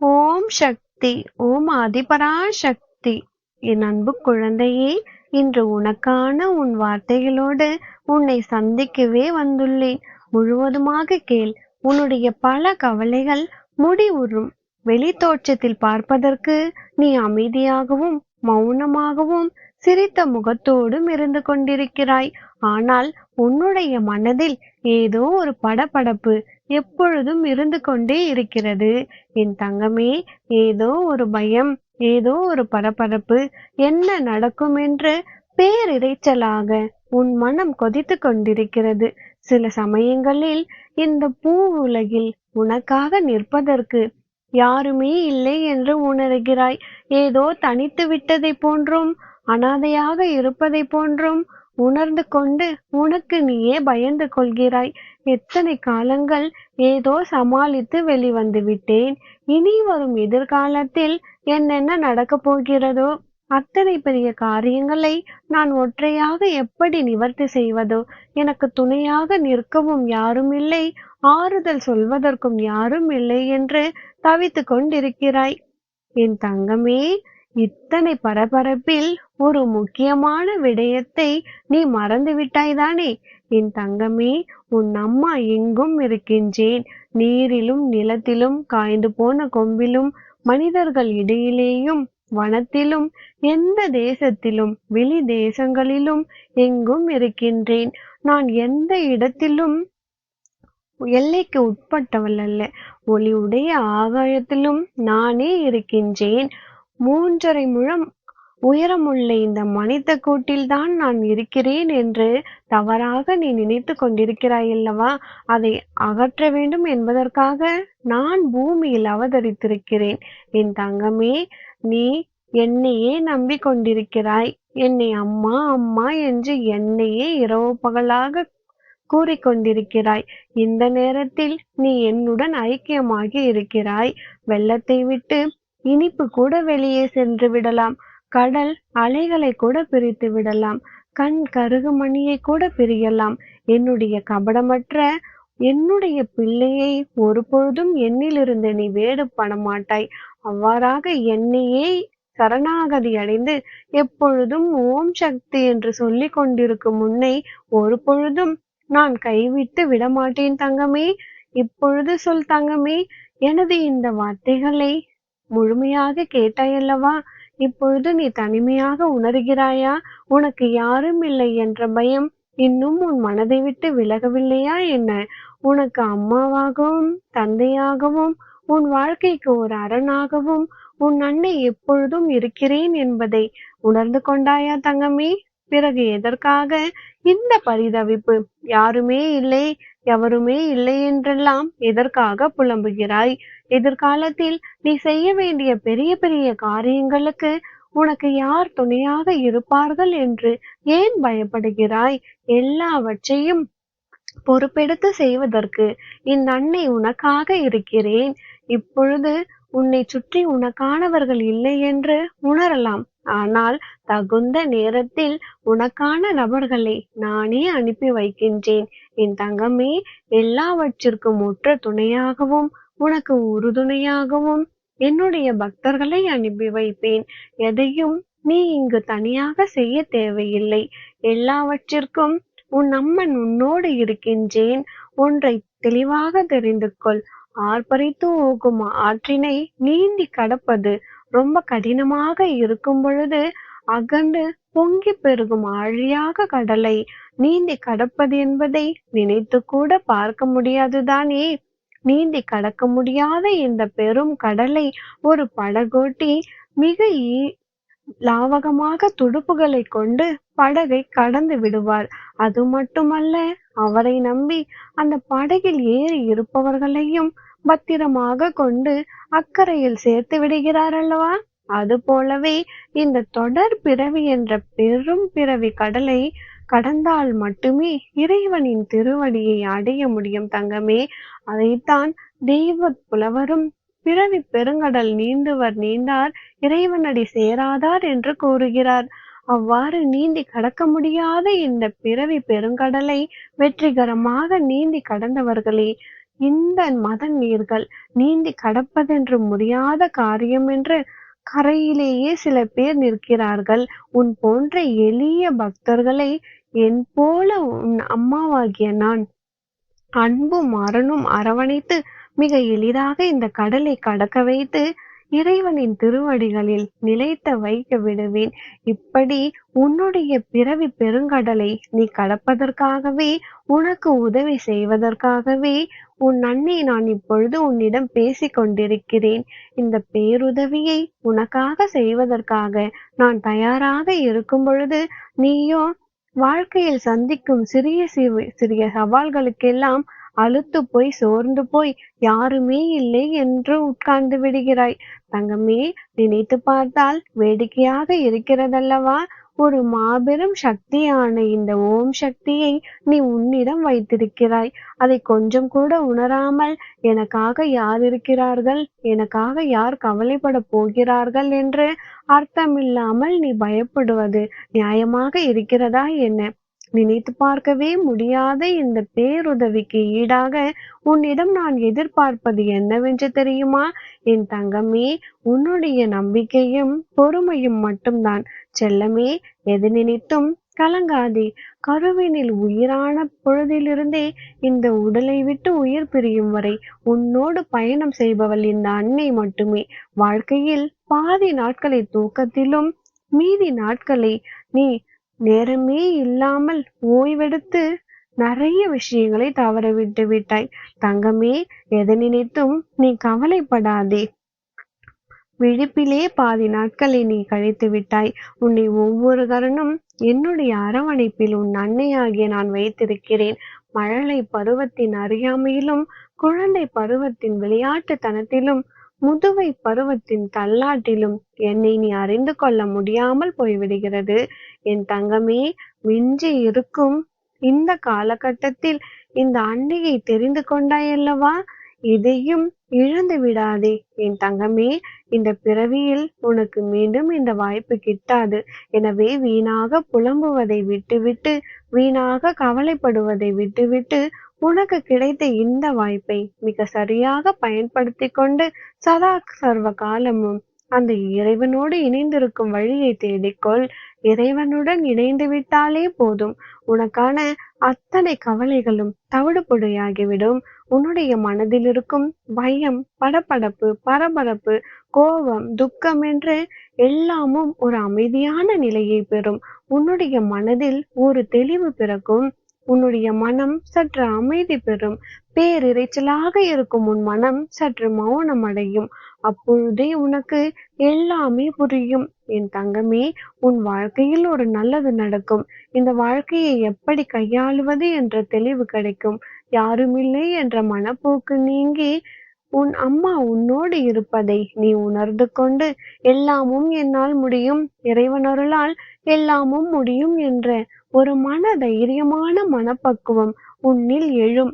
ஓம் சக்தி ஓம் ஆதிபராசக்தி. என் அன்பு குழந்தையே இன்று உனக்கான உன் வார்த்தைகளோடு உன்னை சந்திக்கவே வந்துள்ளேன். முழுவதுமாக கேள் உன்னுடைய பல கவலைகள் முடிவுறும். வெளி தோற்றத்தில் பார்ப்பதற்கு நீ அமைதியாகவும் மௌனமாகவும் சிரித்த முகத்தோடும் இருந்து கொண்டிருக்கிறாய். ஆனால் உன்னுடைய மனதில் ஏதோ ஒரு படபடப்பு எப்பொழுதும் இருந்து கொண்டே இருக்கிறது. என் தங்கமே ஏதோ ஒரு பயம் ஏதோ ஒரு பரபரப்பு என்ன நடக்கும் என்று பேரிரைச்சலாக உன் மனம் கொதித்து கொண்டிருக்கிறது. சில சமயங்களில் இந்த பூ உலகில் உனக்காக நிற்பதற்கு யாருமே இல்லை என்று உணர்கிறாய். ஏதோ தனித்து விட்டதை போன்றும் அனாதையாக இருப்பதை போன்றும் உணர்ந்து கொண்டு உனக்கு நீயே பயந்து கொள்கிறாய். எத்தனை காலங்கள் ஏதோ சமாளித்து வெளிவந்து விட்டேன் இனி வரும் எதிர்காலத்தில் என்னென்ன நடக்கப் போகிறதோ அத்தனை பெரிய காரியங்களை நான் ஒற்றையாக எப்படி நிவர்த்தி செய்வதோ எனக்கு துணையாக நிற்கவும் யாரும் இல்லை ஆறுதல் சொல்வதற்கும் யாரும் இல்லை என்று தவித்து கொண்டிருக்கிறாய். என் தங்கமே இத்தனை பரபரப்பில் ஒரு முக்கியமான விடயத்தை நீ மறந்து விட்டாய்தானே என் தங்கமே உன் அம்மா எங்கும் இருக்கின்றேன். நீரிலும் நிலத்திலும் காய்ந்து போன கொம்பிலும் மனிதர்கள் இடையிலேயும் வனத்திலும் எந்த தேசத்திலும் வெளி தேசங்களிலும் எங்கும் இருக்கின்றேன். நான் எந்த இடத்திலும் எல்லைக்கு உட்பட்டவள் அல்ல. ஒளி உடைய ஆகாயத்திலும் நானே இருக்கின்றேன். மூன்றரை முழம் உயரமுள்ள இந்த மனித கூட்டில்தான் நான் இருக்கிறேன் என்று தவறாக நீ நினைத்து கொண்டிருக்கிறாய் அல்லவா? அதை அகற்ற வேண்டும் என்பதற்காக நான் பூமியில் அவதரித்திருக்கிறேன். என் தங்கமே நீ என்னையே நம்பிக்கொண்டிருக்கிறாய். என்னை அம்மா அம்மா என்று என்னையே இரவு பகலாக கூறிக்கொண்டிருக்கிறாய். இந்த நேரத்தில் நீ என்னுடன் ஐக்கியமாகி இருக்கிறாய். வெள்ளத்தை விட்டு இனிப்பு கூட வெளியே சென்று விடலாம். கடல் அலைகளை கூட பிரித்து விடலாம். கண் கருகுமணியை கூட பிரியலாம். என்னுடைய கபடமற்ற என்னுடைய பிள்ளையை ஒருபொழுதும் என்னிலிருந்து நீ வேடு பண்ண மாட்டாய் அவ்வாறாக என்னையே சரணாகதி அடைந்து எப்பொழுதும் ஓம் சக்தி என்று சொல்லி கொண்டிருக்கும் முன்னை ஒரு பொழுதும் நான் கைவிட்டு விடமாட்டேன் தங்கமே. இப்பொழுது சொல் தங்கமே. எனது இந்த வார்த்தைகளை முழுமையாக கேட்டாயல்லவா? இப்பொழுது நீ தனிமையாக உணர்கிறாயா? உனக்கு யாரும் இல்லை என்ற பயம் இன்னும் உன் மனதை விட்டு விலகவில்லையா என்ன? உனக்கு அம்மாவாகவும் தந்தையாகவும் உன் வாழ்க்கைக்கு ஒரு அரணாகவும் உன் அன்னை எப்பொழுதும் இருக்கிறேன் என்பதை உணர்ந்து கொண்டாயா தங்கமே? பிறகு எதற்காக இந்த பரிதவிப்பு? யாருமே இல்லை எவருமே இல்லை என்றெல்லாம் எதற்காக புலம்புகிறாய்? எதிர்காலத்தில் நீ செய்ய வேண்டிய பெரிய பெரிய காரியங்களுக்கு உனக்கு யார் துணையாக இருப்பார்கள் என்று ஏன் பயப்படுகிறாய்? எல்லாவற்றையும் பொறுப்பெடுத்து செய்வதற்கு என் அன்னை உனக்காக இருக்கிறேன். இப்பொழுது உன்னை சுற்றி உனக்கானவர்கள் இல்லை என்று உணரலாம். ஆனால் தகுந்த நேரத்தில் உனக்கான நபர்களை நானே அனுப்பி வைக்கின்றேன். என் தங்கமே எல்லாவற்றிற்கும் உற்ற துணையாகவும் உனக்கு உறுதுணையாகவும் என்னுடைய பக்தர்களை அனுப்பி வைப்பேன். எதையும் நீ இங்கு தனியாக செய்ய தேவையில்லை. எல்லாவற்றிற்கும் உன் அம்மன் உன்னோடு இருக்கின்றேன். ஒன்றை தெளிவாக தெரிந்து கொள். ஆர்ப்பரித்து ஓகும் ஆற்றினை நீந்தி கடப்பது ரொம்ப கடினமாக இருக்கும் பொழுது அகண்டு பொங்கி பெருகும் ஆழியாக கடலை நீந்தி கடப்பது என்பதை நினைத்து கூட பார்க்க முடியாதுதானே? நீந்தி கடக்க முடியாத இந்த பெரும் கடலை ஒரு படகோட்டி மிக லாவகமாக துடுப்புகளை கொண்டு படகை கடந்து விடுவார். அது மட்டுமல்ல அவரை நம்பி அந்த படகில் ஏறி இருப்பவர்களையும் பத்திரமாக கொண்டு அக்கறையில் சேர்த்து விடுகிறார் அல்லவா? அது போலவே இந்த தொடர் பிறவி என்ற பெரும் பிறவி கடலை கடந்தால் மட்டுமே இறைவனின் திருவடியை அடைய முடியும் தங்கமே. அதைத்தான் தெய்வ புலவரும் பிறவி பெருங்கடல் நீந்துவர் நீந்தார் இறைவனடி சேராதார் என்று கூறுகிறார். அவ்வாறு நீந்தி கடக்க முடியாத இந்த பிறவி பெருங்கடலை வெற்றிகரமாக நீந்தி கடந்தவர்களே இந்த மத நீர்கள் நீந்தி கடப்பதென்று முடியாத காரியம் என்று கரையிலேயே சில பேர் நிற்கிறார்கள். உன் போன்ற எளிய பக்தர்களை என் போல உன் அம்மாவாகிய நான் அன்பும் அரணும் அரவணைத்து மிக எளிதாக இந்த கடலை கடக்க வைத்து இறைவனின் திருவடிகளில் நிலைத்த வைக்க விடுவேன். இப்படி உன்னுடைய பிறவி பெருங்கடலை நீ கடப்பதற்காகவே உனக்கு உதவி செய்வதற்காகவே உன் அன்னை நான் இப்பொழுது உன்னிடம் பேசிக் கொண்டிருக்கிறேன். இந்த பேருதவியை உனக்காக செய்வதற்காக நான் தயாராக இருக்கும் பொழுது நீயோ வாழ்க்கையில் சந்திக்கும் சிறிய சிறிய சவால்களுக்கெல்லாம் அழுத்து போய் சோர்ந்து போய் யாருமே இல்லை என்று உட்கார்ந்து விடுகிறாய். தங்கமே நினைத்து பார்த்தால் வேடிக்கையாக இருக்கிறதல்லவா? ஒரு மாபெரும் சக்தியான இந்த ஓம் சக்தியை நீ உன்னிடம் வைத்திருக்கிறாய். அதை கொஞ்சம் கூட உணராமல் எனக்காக யார் இருக்கிறார்கள்? எனக்காக யார் கவலைப்பட போகிறார்கள் என்று அர்த்தமில்லாமல் நீ பயப்படுவது நியாயமாக இருக்கிறதா என்ன? நினைத்து பார்க்கவே முடியாத இந்த பேருதவிக்கு ஈடாக உன்னிடம் நான் எதிர்பார்ப்பது என்னவென்று தெரியுமா? என் தங்கமே உன்னுடைய நம்பிக்கையும் பொறுமையும் மட்டும்தான். செல்லமே எது நினைத்தும் கலங்காதே. கருவினில் உயிரான பொழுதிலிருந்தே இந்த உடலை விட்டு உயிர் பிரியும் வரை உன்னோடு பயணம் செய்பவள் இந்த அன்னை மட்டுமே. வாழ்க்கையில் பாதி நாட்களை தூக்கத்திலும் மீதி நாட்களை நீ நேரமே இல்லாமல் ஓய்வெடுத்து நிறைய விஷயங்களை தவற விட்டு விட்டாய். தங்கமே எதை நினைத்தும் நீ கவலைப்படாதே. விழிப்பிலே பாதி நாட்களை நீ கழித்து விட்டாய். உன்னை ஒவ்வொரு கரனும் என்னுடைய அரவணைப்பில் உன் அன்னையாகிய நான் வைத்திருக்கிறேன். மழலை பருவத்தின் அறியாமையிலும் குழந்தை பருவத்தின் விளையாட்டுத்தனத்திலும் முதுவை பருவத்தின் தள்ளாட்டிலும் என்னை நீ அறிந்து கொள்ள முடியாமல் போய்விடுகிறது. என் தங்கமே மிஞ்சி இருக்கும் இந்த காலகட்டத்தில் இந்த அன்னையை தெரிந்து கொண்டாயல்லவா? இதையும் இழந்து விடாதே. என் தங்கமே இந்த பிறவியில் உனக்கு மீண்டும் இந்த வாய்ப்பு கிட்டாது. எனவே வீணாக புலம்புவதை விட்டுவிட்டு வீணாக கவலைப்படுவதை விட்டுவிட்டு உனக்கு கிடைத்த இந்த வாய்ப்பை மிக சரியாக பயன்படுத்தி கொண்டு சதா சர்வ காலமும் அந்த இறைவனோடு இணைந்திருக்கும் வழியை தேடிக்கொள். இறைவனுடன் இணைந்து விட்டாலே போதும். உனக்கான அத்தனை கவலைகளும் தவிடுபொடியாகிவிடும். உன்னுடைய மனதில் இருக்கும் பயம் படபடப்பு பரபரப்பு கோபம் துக்கம் என்று எல்லாமும் ஒரு அமைதியான நிலையை பெறும். உன்னுடைய மனதில் ஒரு தெளிவு பிறக்கும். உன்னுடைய மனம் சற்று அமைதி பெறும். பேரிரைச்சலாக இருக்கும் உன் மனம் சற்று மௌனம் அடையும். அப்பொழுதே உனக்கு எல்லாமே புரியும். என் தங்கமே உன் வாழ்க்கையில் ஒரு நல்லது நடக்கும். இந்த வாழ்க்கையை எப்படி கையாளுவது? என்ற தெளிவு கிடைக்கும். யாருமில்லை என்ற மனப்போக்கு நீங்கி உன் அம்மா உன்னோடு இருப்பதை நீ உணர்ந்து கொண்டு எல்லாமும் என்னால் முடியும். இறைவனருளால் எல்லாமும் முடியும் என்ற ஒரு மன தைரியமான மனப்பக்குவம் உன்னில் எழும்.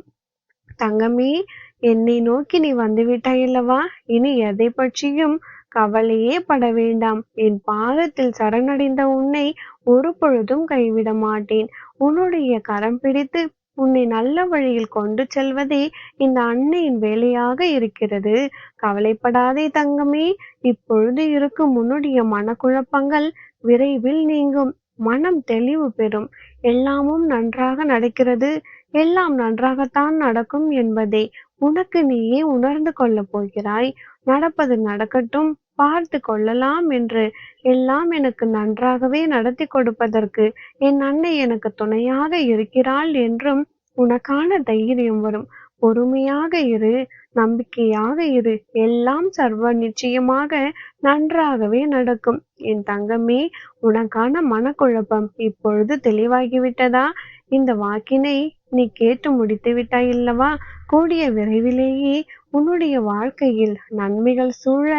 தங்கமே என்னை நோக்கி நீ வந்துவிட்டாயல்லவா இனி எதை பற்றியும் கவலையே பட வேண்டாம். என் பாதத்தில் சரணடைந்த உன்னை ஒரு பொழுதும் கைவிட மாட்டேன். உன்னுடைய கரம் பிடித்து உன்னை நல்ல வழியில் கொண்டு செல்வதே இந்த அன்னையின் வேலையாக இருக்கிறது. கவலைப்படாதே தங்கமே இப்பொழுது இருக்கும் உன்னுடைய மனக்குழப்பங்கள் விரைவில் நீங்கும். மனம் தெளிவு பெறும். எல்லாமும் நன்றாக நடக்கிறது. எல்லாம் நன்றாகத்தான் நடக்கும் என்பதை உனக்கு நீயே உணர்ந்து கொள்ளப் போகிறாய். நடப்பது நடக்கட்டும். பார்த்து கொள்ளலாம் என்று எல்லாம் எனக்கு நன்றாகவே நடத்தி கொடுப்பதற்கு என் அன்னை எனக்கு துணையாக இருக்கிறாள் என்றும் உனக்கான தைரியம் வரும். பொறுமையாக இரு நம்பிக்கையாக இரு. எல்லாம் சர்வ நிச்சயமாக நன்றாகவே நடக்கும். என் தங்கமே உனக்கான மனக்குழப்பம் இப்பொழுது தெளிவாகிவிட்டதா? இந்த வாக்கினை நீ கேட்டு முடித்து விட்டாய் அல்லவா? கூடிய விரைவிலேயே உன்னுடைய வாழ்க்கையில் நன்மைகள் சூழ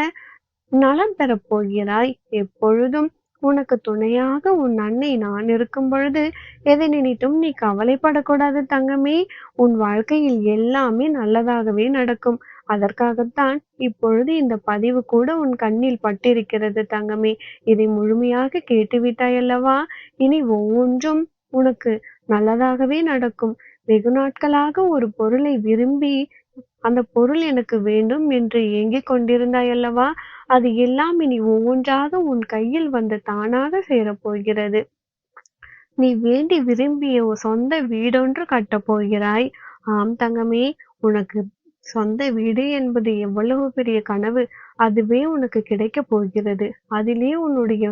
நலம் பெறப் போகிறாய் எப்பொழுதும். உனக்கு துணையாக உன் அன்னை நான் இருக்கும் பொழுது எதை நினைத்தும் நீ கவலைப்படக்கூடாது தங்கமே. உன் வாழ்க்கையில் எல்லாமே நல்லதாகவே நடக்கும். அதற்காகத்தான் இப்பொழுது இந்த பதிவு கூட உன் கண்ணில் பட்டிருக்கிறது தங்கமே. இதை முழுமையாக கேட்டுவிட்டாய் அல்லவா? இனி ஒவ்வொன்றும் உனக்கு நல்லதாகவே நடக்கும். வெகு நாட்களாக ஒரு பொருளை விரும்பி அந்த பொருள் எனக்கு வேண்டும் என்று ஏங்கிக் கொண்டிருந்தாய் அல்லவா? அது எல்லாம் இனி ஒவ்வொன்றாக உன் கையில் வந்து தானாக சேரப்போகிறது. நீ வேண்டி விரும்பிய சொந்த வீடொன்று கட்டப் போகிறாய் ஆம் தங்கமே உனக்கு சொந்த வீடு என்பது எவ்வளவு பெரிய கனவு. அதுவே உனக்கு கிடைக்கப் போகிறது. அதிலே உன்னுடைய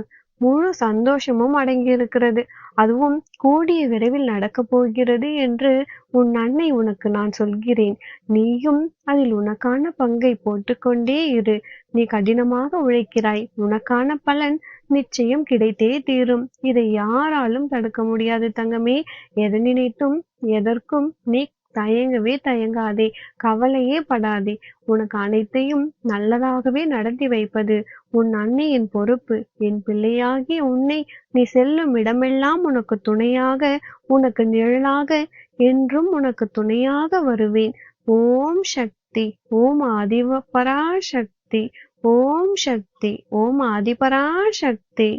முழு சந்தோஷமும் அடங்கியிருக்கிறது. அதுவும் கூடிய விரைவில் நடக்கப் போகிறது என்று உன் அன்னை உனக்கு நான் சொல்கிறேன். நீயும் அதில் உனக்கான பங்கை போட்டுக்கொண்டே இரு. நீ கடினமாக உழைக்கிறாய். உனக்கான பலன் நிச்சயம் கிடைத்தே தீரும். இதை யாராலும் தடுக்க முடியாது தங்கமே. எதை நினைத்தும் எதற்கும் நீ தயங்கவே தயங்காதே கவலையே படாதே. உனக்கு அனைத்தையும் நல்லதாகவே நடத்தி வைப்பது உன் அன்னையின் பொறுப்பு. என் பிள்ளையாகி உன்னை நீ செல்லும் இடமெல்லாம் உனக்கு துணையாக உனக்கு நிழலாக என்றும் உனக்கு துணையாக வருவேன். ஓம் சக்தி ஓம் ஆதிபராசக்தி ஓம் சக்தி ஓம் ஆதிபராசக்தி.